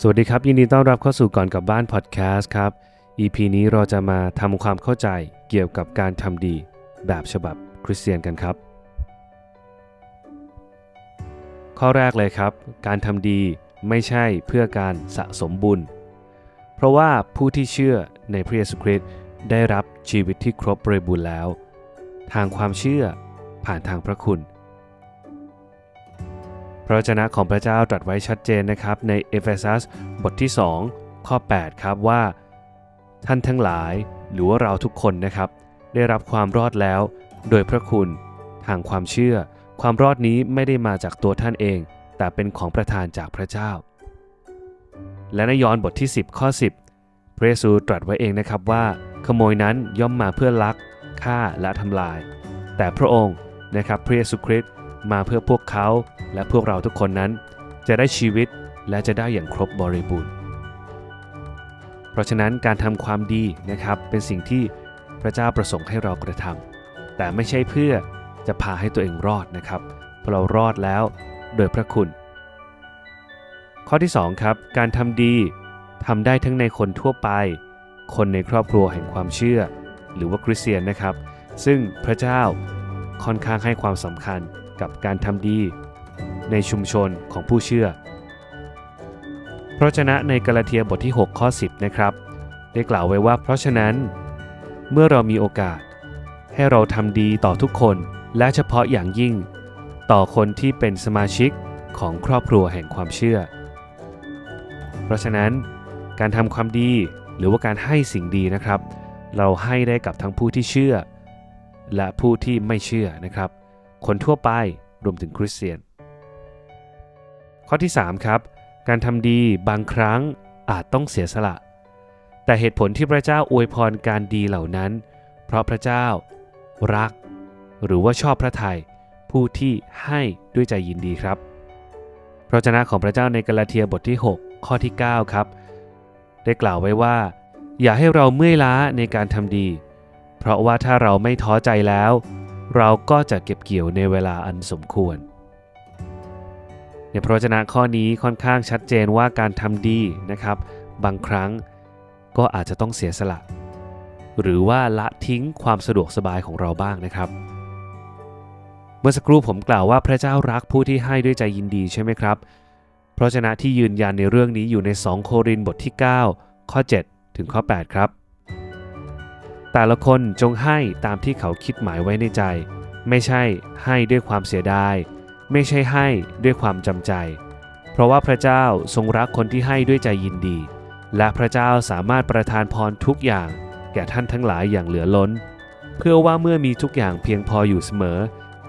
สวัสดีครับ ยินดีต้อนรับเข้าสู่ก่อนกลับบ้านพอดแคสต์ครับ EP นี้เราจะมาทำความเข้าใจเกี่ยวกับการทำดีแบบฉบับคริสเตียนกันครับ ข้อแรกเลยครับ การทำดีไม่ใช่เพื่อการสะสมบุญ เพราะว่าผู้ที่เชื่อในพระเยซูคริสต์ได้รับชีวิตที่ครบบริบูรณ์แล้ว ทางความเชื่อผ่านทางพระคุณ พระวจนะของพระเจ้าตรัสไว้ชัดเจนนะครับในเอเฟซัสบทที่ 2 ข้อ 8 ครับว่า ท่านทั้งหลายหรือว่าเราทุกคนนะครับ ได้รับความรอดแล้ว โดยพระคุณ ทางความเชื่อ ความรอดนี้ไม่ได้มาจากตัวท่านเอง แต่เป็นของประทานจากพระเจ้า และในยอห์นบทที่ 10 ข้อ 10 พระเยซูตรัสไว้เองนะครับว่า ขโมยนั้นย่อมมาเพื่อลักฆ่าและทำลาย แต่พระองค์นะครับพระเยซูคริสต์ มาเพื่อพวกเขาและพวกเราทุกคนนั้น จะได้ชีวิตและจะได้อย่างครบบริบูรณ์ เพราะฉะนั้นการทำความดีนะครับเป็นสิ่งที่พระเจ้าประสงค์ให้เรากระทำแต่ไม่ใช่เพื่อจะพาให้ตัวเองรอดนะครับเพราะเรารอดแล้วโดยพระคุณ ข้อที่ 2 ครับ การทำดีทำได้ทั้งในคนทั่วไป คนในครอบครัวแห่งความเชื่อ หรือว่าคริสเตียนนะครับ ซึ่งพระเจ้าค่อนข้างให้ความสำคัญ กับการทำดี ในชุมชนของผู้เชื่อ เพราะฉะนั้นในกาลาเทียบทที่ 6 ข้อ 10 นะครับ ได้กล่าวไว้ว่า เพราะฉะนั้น เมื่อเรามีโอกาส ให้เราทำดีต่อทุกคนและเฉพาะอย่างยิ่ง ต่อคนที่เป็นสมาชิกของครอบครัวแห่งความเชื่อ เพราะฉะนั้น การทำความดีหรือว่าการให้สิ่งดีนะครับ เราให้ได้กับทั้งผู้ที่เชื่อ และผู้ที่ไม่เชื่อนะครับ คนทั่วไปรวมถึงคริสเตียน ข้อที่ 3 ครับ การทำดีบางครั้งอาจต้องเสียสละ แต่เหตุผลที่พระเจ้าอวยพรการดีเหล่านั้น เพราะพระเจ้ารัก หรือว่าชอบพระทัยผู้ที่ให้ด้วยใจยินดีครับ พระเจ้าของพระเจ้าในกาลาเทียบทที่ 6 ข้อที่ 9 ครับ ได้กล่าวไว้ว่า อย่าให้เราเมื่อยล้าในการทำดี เพราะว่าถ้าเราไม่ท้อใจแล้ว เราก็จะเก็บเกี่ยวในเวลาอันสมควร ในพระวจนะข้อนี้ค่อนข้างชัดเจนว่าการทำดีนะครับ บางครั้งก็อาจจะต้องเสียสละ หรือว่าละทิ้งความสะดวกสบายของเราบ้างนะครับ เมื่อสักครู่ผมกล่าวว่าพระเจ้ารักผู้ที่ให้ด้วยใจยินดีใช่ไหมครับพระวจนะที่ยืนยันในเรื่องนี้อยู่ใน 2 โครินธ์บทที่ 9 ข้อ 7 ถึงข้อ 8 ครับ แต่ละคนจงให้ตามที่เขาคิดหมายไว้ในใจ ไม่ใช่ให้ด้วยความเสียดาย ไม่ใช่ให้ด้วยความจำใจ เพราะว่าพระเจ้าทรงรักคนที่ให้ด้วยใจยินดี และพระเจ้าสามารถประทานพรทุกอย่าง แก่ท่านทั้งหลายอย่างเหลือล้น เพื่อว่าเมื่อมีทุกอย่างเพียงพออยู่เสมอ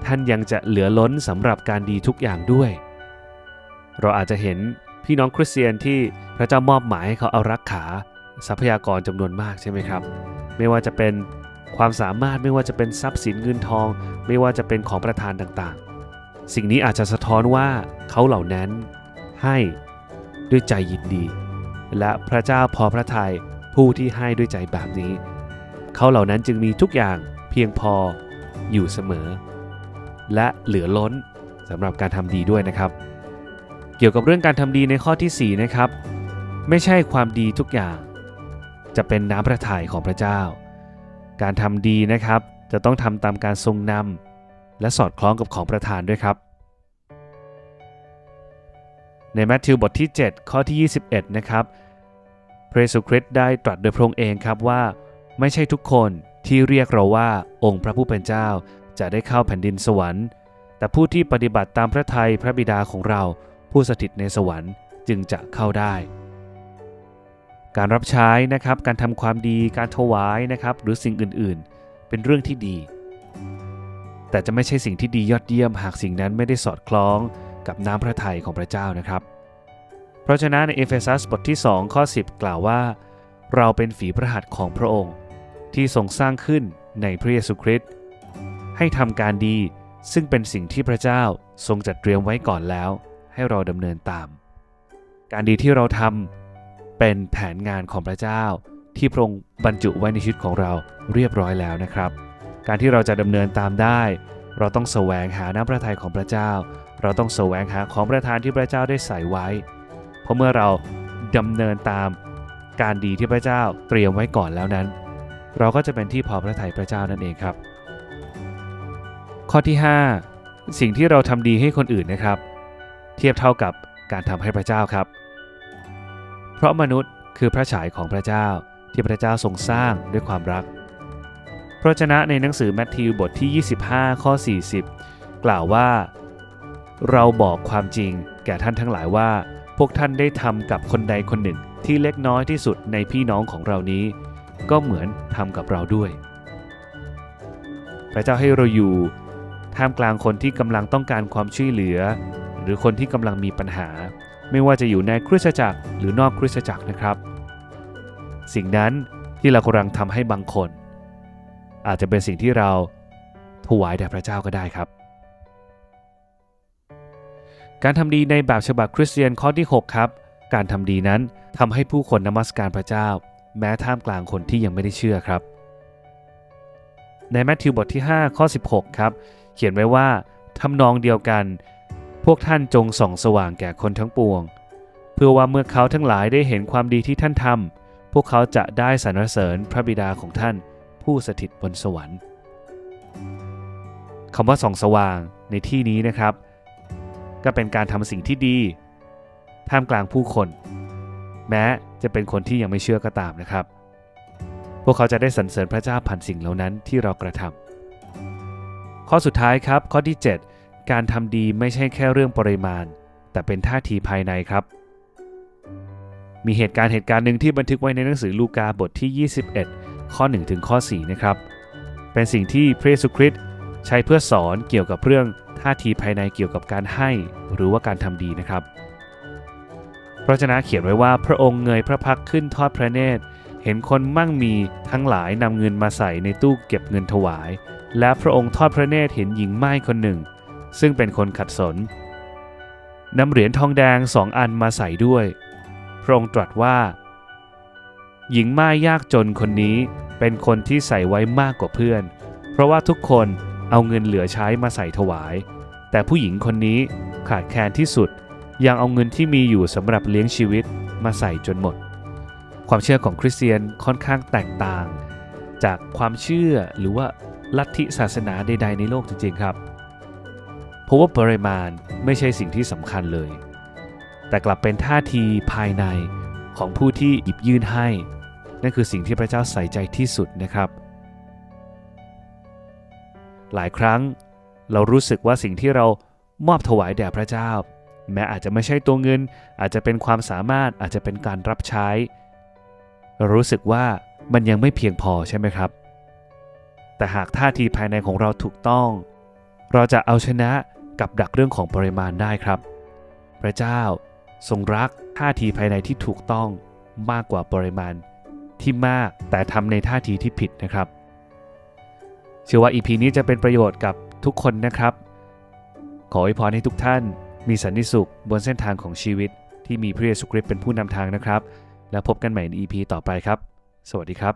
ท่านยังจะเหลือล้นสำหรับการดีทุกอย่างด้วย เราอาจจะเห็นพี่น้องคริสเตียนที่พระเจ้ามอบหมายให้เขาเอารักขาทรัพยากรจำนวนมากใช่ไหมครับ ไม่ว่าจะเป็นความสามารถไม่ว่าจะเป็นทรัพย์สินเงินทอง ไม่ว่าจะเป็นของประทานต่างๆ สิ่งนี้อาจจะสะท้อนว่าเขาเหล่านั้นให้ด้วยใจยินดี และพระเจ้าพอพระทัยผู้ที่ให้ด้วยใจแบบนี้ เขาเหล่านั้นจึงมีทุกอย่างเพียงพออยู่เสมอ และเหลือล้นสำหรับการทำดีด้วยนะครับ เกี่ยวกับเรื่องการทำดีในข้อที่ 4 นะครับ ไม่ใช่ความดีทุกอย่าง จะเป็นน้ำพระทัยของพระเจ้า การทำดีนะครับ จะต้องทำตามการทรงนำและสอดคล้องกับของประทานด้วยครับ ในแมทธิวบทที่ 7 ข้อที่ 21 นะครับพระเยซูคริสต์ได้ตรัสโดยพระองค์เองครับว่า ไม่ใช่ทุกคนที่เรียกเราว่าองค์พระผู้เป็นเจ้าจะได้เข้าแผ่นดินสวรรค์ แต่ผู้ที่ปฏิบัติตามพระทัยพระบิดาของเราผู้สถิตในสวรรค์จึงจะเข้าได้ การรับใช้นะครับการทำความดีการถวายนะครับหรือสิ่งอื่นๆ เป็นเรื่องที่ดี แต่จะไม่ใช่สิ่งที่ดียอดเยี่ยม หากสิ่งนั้นไม่ได้สอดคล้องกับน้ำพระทัยของพระเจ้านะครับ เพราะฉะนั้นในเอเฟซัสบทที่ 2 ข้อ 10 กล่าวว่า เราเป็นฝีพระหัตถ์ของพระองค์ ที่ทรงสร้างขึ้นในพระเยซูคริสต์ให้ทำการดีซึ่งเป็นสิ่งที่พระเจ้าทรงจัดเตรียมไว้ก่อนแล้ว ให้เราดำเนินตาม การดีที่เราทำ เป็นแผนงานของพระเจ้า ที่พระองค์บรรจุไว้ในชีวิตของเราเรียบร้อยแล้วนะครับ การที่เราจะดำเนินตามได้ เราต้องแสวงหาน้ำพระทัยของพระเจ้า เราต้องแสวงหาของประทานที่พระเจ้าได้ใส่ไว้ เพราะเมื่อเราดำเนินตามการดีที่พระเจ้าเตรียมไว้ก่อนแล้วนั้น เราก็จะเป็นที่พอพระทัยพระเจ้านั่นเองครับ ข้อที่ 5 สิ่งที่เราทำดีให้คนอื่นนะครับ เทียบเท่ากับการทำให้พระเจ้าครับ เพราะมนุษย์คือพระฉายของพระเจ้าที่พระเจ้าทรงสร้างด้วยความรัก พระวจนะในหนังสือแมทธิวบทที่ 25 ข้อ 40 กล่าวว่า เราบอกความจริงแก่ท่านทั้งหลายว่า พวกท่านได้ทำกับคนใดคนหนึ่งที่เล็กน้อยที่สุดในพี่น้องของเรานี้ ก็เหมือนทำกับเราด้วย พระเจ้าให้เราอยู่ท่ามกลางคนที่กำลังต้องการความช่วยเหลือ หรือคนที่กำลังมีปัญหา ไม่ว่าจะอยู่ในคริสตจักรหรือนอกคริสตจักรนะครับ สิ่งนั้นที่เรากำลังทำให้บางคน อาจจะเป็นสิ่งที่เราถวายแด่พระเจ้าก็ได้ครับ การทำดีในแบบฉบับคริสเตียนข้อที่ 6 ครับ การทำดีนั้นทำให้ผู้คนนมัสการพระเจ้า แม้ท่ามกลางคนที่ยังไม่ได้เชื่อครับ ในแมทธิวบทที่ 5 ข้อ 16 ครับ เขียนไว้ว่าทำนองเดียวกัน พวกท่านจงส่องสว่างแก่คนทั้งปวง เพื่อว่าเมื่อเขาทั้งหลายได้เห็นความดีที่ท่านทำพวกเขาจะได้สรรเสริญพระบิดาของท่านผู้สถิตบนสวรรค์คำว่าส่องสว่างในที่นี้นะครับ ก็เป็นการทำสิ่งที่ดีท่ามกลางผู้คน แม้จะเป็นคนที่ยังไม่เชื่อก็ตามนะครับ พวกเขาจะได้สรรเสริญพระเจ้าผ่านสิ่งเหล่านั้นที่เรากระทำข้อสุดท้ายครับข้อที่ 7 การทำดีไม่ใช่แค่เรื่องปริมาณ แต่เป็นท่าทีภายในครับ มีเหตุการณ์เหตุการณ์หนึ่งที่บันทึกไว้ในหนังสือลูกาบทที่ 21 ข้อ 1 ถึงข้อ 4 นะครับ เป็นสิ่งที่พระเยซูคริสต์ใช้เพื่อสอนเกี่ยวกับเรื่องท่าทีภายในเกี่ยวกับการให้หรือว่าการทำดีนะครับ พระวจนะเขียนไว้ว่าพระองค์เงยพระพักขึ้นทอดพระเนตร เห็นคนมั่งมีทั้งหลายนำเงินมาใส่ในตู้เก็บเงินถวาย และพระองค์ทอดพระเนตรเห็นหญิงไม้คนหนึ่ง ซึ่งเป็นคนขัดสนนำเหรียญทองแดงสองอันมาใส่ด้วย พระองค์ตรัสว่า หญิงไม้ยากจนคนนี้เป็นคนที่ใส่ไว้มากกว่าเพื่อน เพราะว่าทุกคนเอาเงินเหลือใช้มาใส่ถวาย แต่ผู้หญิงคนนี้ขาดแคลนที่สุด ยังเอาเงินที่มีอยู่สำหรับเลี้ยงชีวิตมาใส่จนหมด ความเชื่อของคริสเตียนค่อนข้างแตกต่าง จากความเชื่อหรือว่าลัทธิศาสนาใดๆในโลกจริงๆครับ เพราะว่าปริมาณไม่ใช่สิ่งที่สำคัญเลย แต่กลับเป็นท่าทีภายในของผู้ที่หยิบยื่นให้ นั่นคือสิ่งที่พระเจ้าใส่ใจที่สุดนะครับ หลายครั้งเรารู้สึกว่าสิ่งที่เรามอบถวายแด่พระเจ้า แม้อาจจะไม่ใช่ตัวเงิน อาจจะเป็นความสามารถอาจจะเป็นการรับใช้เรารู้สึกว่ามันยังไม่เพียงพอใช่ไหมครับ แต่หากท่าทีภายในของเราถูกต้อง เราจะเอาชนะ กับดักเรื่องของปริมาณได้ครับ พระเจ้าทรงรักท่าทีภายในที่ถูกต้องมากกว่าปริมาณที่มากแต่ทำในท่าทีที่ผิดนะครับเชื่อว่า EP นี้จะเป็นประโยชน์กับทุกคนนะครับ ขออวยพรให้ทุกท่านมีสันติสุขบนเส้นทางของชีวิต ที่มีพระเยซูคริสต์เป็นผู้นำทางนะครับ แล้วพบกันใหม่ใน EP ต่อไปครับ สวัสดีครับ